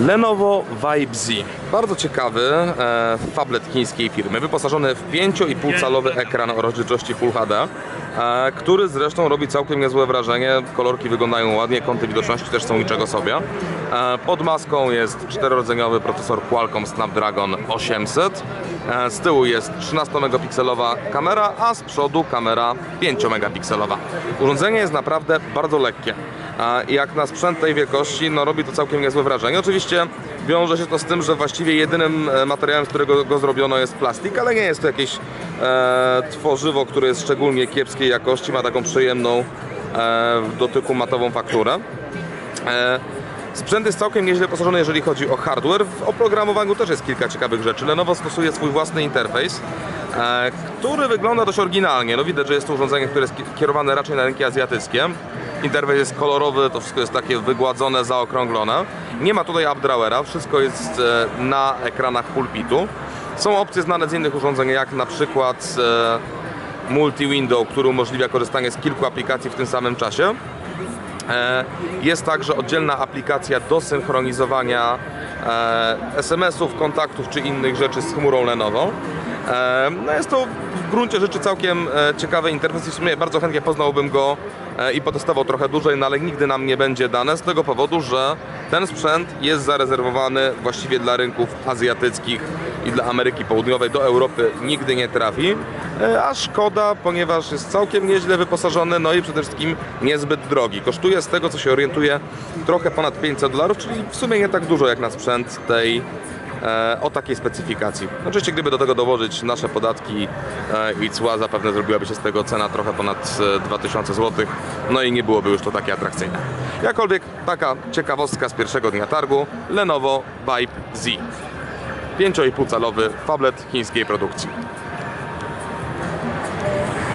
Lenovo Vibe Z. Bardzo ciekawy e, tablet chińskiej firmy, wyposażony w 5,5 calowy ekran o rozdzielczości Full HD, e, który zresztą robi całkiem niezłe wrażenie. Kolorki wyglądają ładnie, kąty widoczności też są niczego sobie. E, pod maską jest czterorodzeniowy procesor Qualcomm Snapdragon 800. E, z tyłu jest 13-megapikselowa kamera, a z przodu kamera 5-megapikselowa. Urządzenie jest naprawdę bardzo lekkie. Jak na sprzęt tej wielkości, no robi to całkiem niezłe wrażenie. Oczywiście wiąże się to z tym, że właściwie jedynym e, materiałem, z którego go zrobiono jest plastik, ale nie jest to jakieś e, tworzywo, które jest szczególnie kiepskiej jakości, ma taką przyjemną e, w dotyku matową fakturę. E, Sprzęt jest całkiem nieźle posażony, jeżeli chodzi o hardware. W oprogramowaniu też jest kilka ciekawych rzeczy. Lenovo stosuje swój własny interfejs, e, który wygląda dość oryginalnie. No widać, że jest to urządzenie, które jest ki- kierowane raczej na rynki azjatyckie. Interfejs jest kolorowy, to wszystko jest takie wygładzone, zaokrąglone. Nie ma tutaj updrawera, wszystko jest e, na ekranach pulpitu. Są opcje znane z innych urządzeń, jak na przykład e, multi-window, który umożliwia korzystanie z kilku aplikacji w tym samym czasie. E, Jest także oddzielna aplikacja do synchronizowania SMS-ów, kontaktów czy innych rzeczy z chmurą Lenovo. E, No jest to w gruncie rzeczy całkiem e, ciekawy interfejs i w sumie bardzo chętnie poznałbym go e, i potestował trochę dłużej, no ale nigdy nam nie będzie dane z tego powodu, że ten sprzęt jest zarezerwowany właściwie dla rynków azjatyckich i dla Ameryki Południowej, do Europy nigdy nie trafi, a szkoda, ponieważ jest całkiem nieźle wyposażony, no i przede wszystkim niezbyt drogi. Kosztuje z tego, co się orientuje, trochę ponad 500 dolarów, czyli w sumie nie tak dużo jak na sprzęt tej o takiej specyfikacji. Oczywiście gdyby do tego dołożyć nasze podatki e, i cła, zapewne zrobiłaby się z tego cena trochę ponad e, 2000 zł, no i nie byłoby już to takie atrakcyjne. Jakkolwiek taka ciekawostka z pierwszego dnia targu, Lenovo Vibe Z. 5,5 calowy tablet chińskiej produkcji.